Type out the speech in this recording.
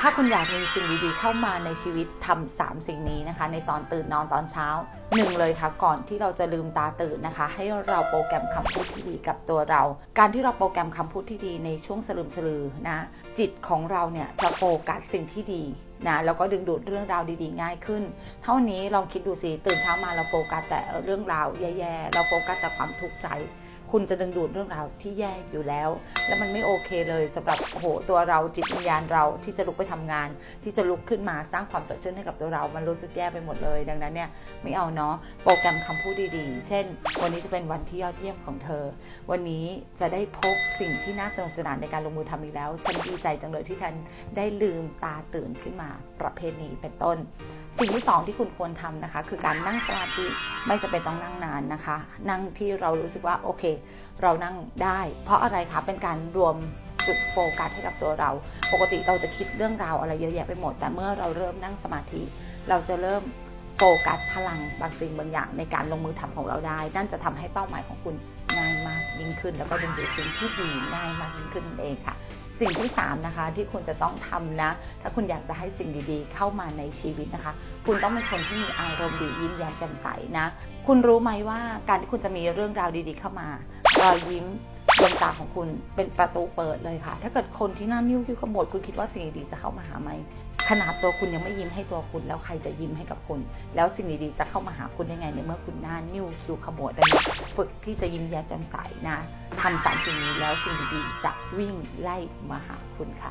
ถ้าคุณอยากมีสิ่งดีๆ เข้ามาในชีวิตทำสามสิ่งนี้นะคะ ในตอนตื่นนอนตอนเช้าหนึ่งเลยค่ะ ก่อนที่เราจะลืมตาตื่นนะคะ ให้เราโปรแกรมคำพูดที่ดีกับตัวเรา การที่เราโปรแกรมคำพูดที่ดีในช่วงสลืมสลือนะ จิตของเราเนี่ยจะโฟกัสสิ่งที่ดีนะแล้วก็ดึงดูดเรื่องราวดีๆ ง่ายขึ้น เท่านี้ลองคิดดูสิตื่นเช้ามาเราโฟกัสแต่เรื่องราวแย่ๆเราโฟกัสแต่ความทุกข์ใจ คุณจะดึงดูดเรื่องราวที่แย่อยู่แล้ว แล้วมันไม่โอเคเลยสำหรับโหตัวเราจิตวิญญาณเราที่จะลุกไปทำงาน ที่จะลุกขึ้นมาสร้างความสดชื่นให้กับตัวเรา มันรู้สึกแย่ไปหมดเลย ดังนั้นเนี่ยไม่เอาเนาะโปรแกรมคำพูดดีๆ เช่น วันนี้จะเป็นวันที่ยอดเยี่ยมของเธอ วันนี้จะได้พบสิ่งที่น่าสนุกสนานในการลงมือทำอีกแล้วฉันดีใจจังเลยที่ฉันได้ลืมตาตื่นขึ้นมาประเภทนี้เป็นต้น สิ่งที่สองที่คุณควรทำนะคะ คือการนั่งสมาธิไม่จำเป็นต้องนั่งนานนะคะ นั่งที่เรารู้สึกว่าโอเค เรานั่งได้ เพราะอะไรคะเป็นการรวมจุดโฟกัสให้กับตัวเรา ปกติเราจะคิดเรื่องราวอะไรเยอะแยะไปหมด แต่เมื่อเราเริ่มนั่งสมาธิ เราจะเริ่มโฟกัสพลังบางสิ่งบางอย่างในการลงมือทำของเราได้ นั่นจะทำให้เป้าหมายของคุณง่ายมากยิ่งขึ้น แล้วก็ดึงดูดสิ่งที่ดีง่ายมากยิ่งขึ้นนั่นเองค่ะ สิ่งที่ 3 นะคะ ที่คุณจะต้องทำนะ ถ้าคุณอยากจะให้สิ่งดีๆ เข้ามาในชีวิตนะคะ คุณต้องเป็นคนที่มีอารมณ์ดียิ้มแย้มแจ่มใสนะ คุณรู้ไหมว่าการที่คุณจะมีเรื่องราวดีๆ เข้ามารอยยิ้มดวงตาของคุณเป็นประตูเปิดเลยค่ะ ถ้าเกิดคนที่หน้านิ้วคิ้วขมวดคุณคิดว่าสิ่งดีๆจะเข้ามาหาไหมขนาดตัวคุณยังไม่ยิ้มให้ตัวคุณแล้วใครจะยิ้มให้กับคุณ แล้วสิ่งดีๆจะเข้ามาหาคุณได้ไงในเมื่อคุณหน้านิ้วคิ้วขมวดดังนั้นฝึกที่จะยิ้มแย้มแจ่มใสนะทำสามสิ่งนี้แล้วสิ่งดีๆจะวิ่งไล่มาหาคุณค่ะ